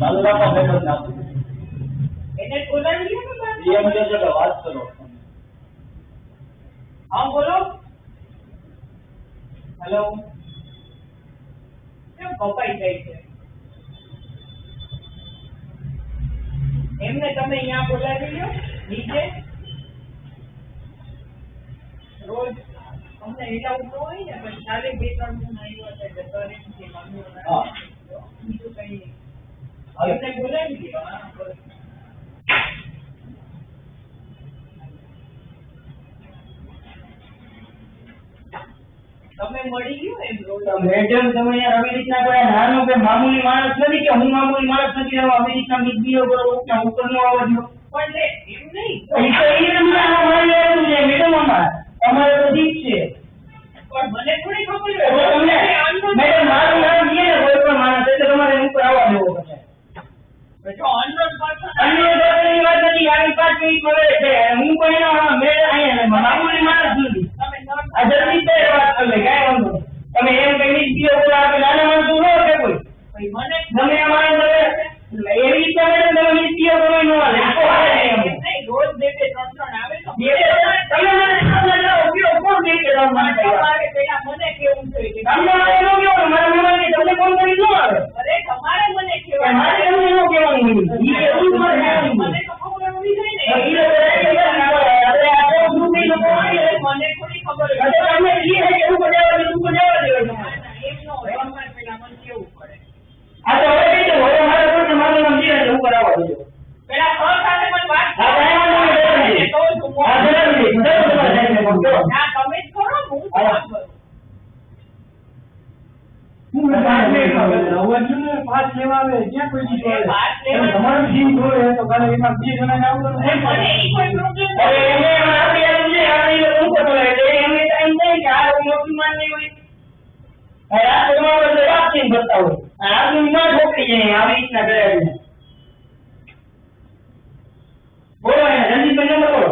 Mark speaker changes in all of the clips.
Speaker 1: ચાલુ રાખો મેં જ નાખું
Speaker 2: એને બોલાવી લ્યો ને બાર.
Speaker 1: એ એમ કહે છે કે વાત કરો
Speaker 2: હા બોલો હેલો કેમ કપાઈ જાય છે એમને તમે અહીંયા બોલાવી લ્યો નીચે રોજ અમને એલાઉડ ન હોય ને પણ ચાલે બે ત્રણ જણ આવ્યા હતા તમે મળી ગયો એમ
Speaker 3: મેડમ તમે યાર આવી રીતના કોઈ નાનો કે મામૂલી માણસ નથી કે હું મામૂલી માણસ નથી હવે આવી રીતના મિસબિહેવ કરો ઉપર નો આવવા દો
Speaker 2: પણ લે, એમ નહીં.
Speaker 3: એ તો એ તમને આ મારી લેવાનું છે મેડમ અમાર. અમારે તો ઠીક છે.
Speaker 2: પણ મને થોડી ખબર
Speaker 3: તો
Speaker 2: હોય.
Speaker 3: તમને
Speaker 2: અનનોન
Speaker 3: મેડમ મારું નામ છે ને કોઈ પણ માણસ એટલે તમારે ઉપર આવવા દેવો પડશે
Speaker 2: જો unknown person
Speaker 3: અન્ય દર્શનની વાત નથી પાંચ મિનિટ છે હું પણ એનો અહીંયા મામૂલી માણસ નથી
Speaker 2: તમે
Speaker 3: આ જલ્દી તે વાત કરી લે કાંઈ વાંધો તમે એમ કઈ મિસબિહેવ કરો આપણે નાના માણસો નો કે કોઈ?
Speaker 2: મને
Speaker 3: ગમે આ માણસ એવી રીતે તમે નીતિઓ કરો ય હાલે આખો હાલે નહીં
Speaker 2: રોજ બે બે ત્રણ ત્રણ આવે તો
Speaker 3: બે બે તમે મને સામે ઉપયોગ કોણ કહે કે તમે મને કહી
Speaker 2: કેવું જોઈએ કે
Speaker 3: તમને સાહેબને ફોન કરો.
Speaker 2: ના, તમે જ કરો ને, હું શું
Speaker 3: હા.
Speaker 2: કામ કરું?
Speaker 3: હું પાંચ મિનિટ માં
Speaker 4: હવે જો ને પાસ લેવા આવે ક્યાં કોઈ દી
Speaker 2: એ પાસ લેવા-
Speaker 4: તમે તમારું જીવ જોડે તો કાલે એમાં બે જણા ને આવું
Speaker 2: એ મને ઈ કોઈ problem
Speaker 3: હવે
Speaker 2: નથી.
Speaker 3: એમને આપણે એમ છે, આપણે ઈ લોકો ઉપર બોલાવે. એટલે એમને તો એમ થાય કે આ લોકો મોટી માન નહીં હોય. હવે આ તમારો એટલે વાતચીત કરતા હોય. અને આપણું માં ઠોકાઈ જાય આવી રીતના કરે એટલે. બોલો એને જલ્દી નંબર બોલો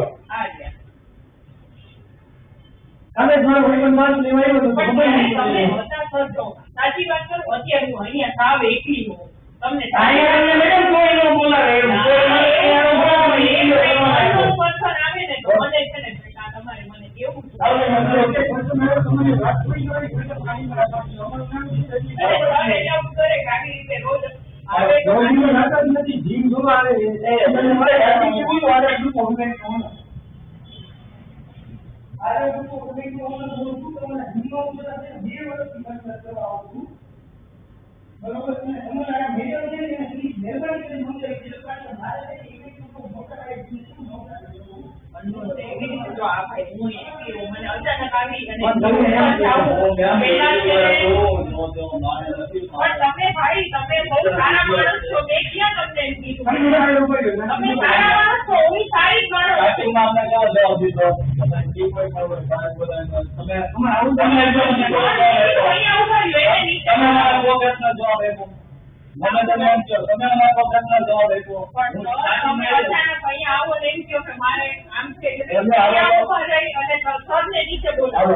Speaker 4: મારો કોઈ પણ માસ તો
Speaker 2: તમે. હતા કરજો. સાચી વાત કરું અત્યારે હું અહીંયા સાવ એકલી છું તમને
Speaker 3: અહીંયા મેડમ કોઈ નો બોલાવે એવું. કોઈ ન એનો બોલાવે એ
Speaker 2: એક
Speaker 3: લોકો
Speaker 2: unknown
Speaker 3: બોલાવે.
Speaker 2: person આવે મને છે ને આ તમારે મને કેવું છે
Speaker 4: છે
Speaker 2: આવું કરે કે આવી
Speaker 3: હું શું કહું ને, જીવનો ઉપર છે, બે વર્ષથી મહેનત કરવા આવું છું. બરોબર છે ને? તમારે આ મેડમ છે ને, એને please મહેરબાની કરીને મને એક દિવસ પાછળ મારે છે ને, એક એક લોકો મોટા થાય, બીજું શું મોટા થાય?
Speaker 2: unknown છે. એવી રીતે જો આ ભાઈ હું એકલી છું. મને અચાનક આવી અને
Speaker 3: પણ તમે એમ કહો,
Speaker 2: આવું.
Speaker 1: કેમ
Speaker 2: પહેલા છે ને-
Speaker 1: નો તો માને નથી
Speaker 2: પણ તમે ભાઈ તમે બહુ સારા માણસ
Speaker 1: મને તમે એમ કહો તમે મારા વગરનો જવાબ આપ્યો
Speaker 2: પણ આવો ને એમ કહો કે મારે આમ છે એટલે
Speaker 1: આવો
Speaker 2: અને સરને નીચે બોલાવો.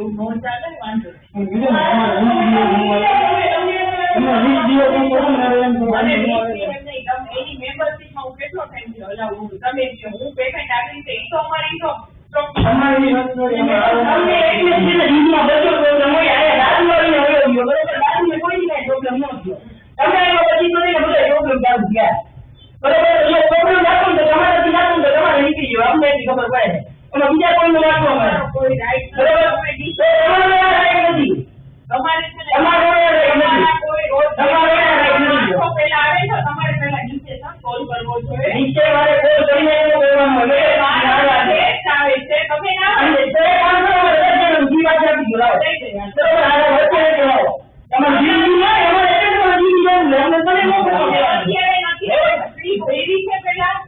Speaker 2: એવું નો ચાલે વાંધો એની મેમ્બરશીપમાં હું કેટલો ટાઈમ
Speaker 1: છે હલાવું તમે હું પેમેન્ટ આવી રીતે એ તો અમારી તો
Speaker 3: તમારી
Speaker 2: બરોબર બીજા
Speaker 1: કોઈ રાખવા
Speaker 2: બરોબર?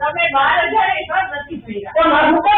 Speaker 1: તમે બાર હજાર એકવાર નથી ભર્યા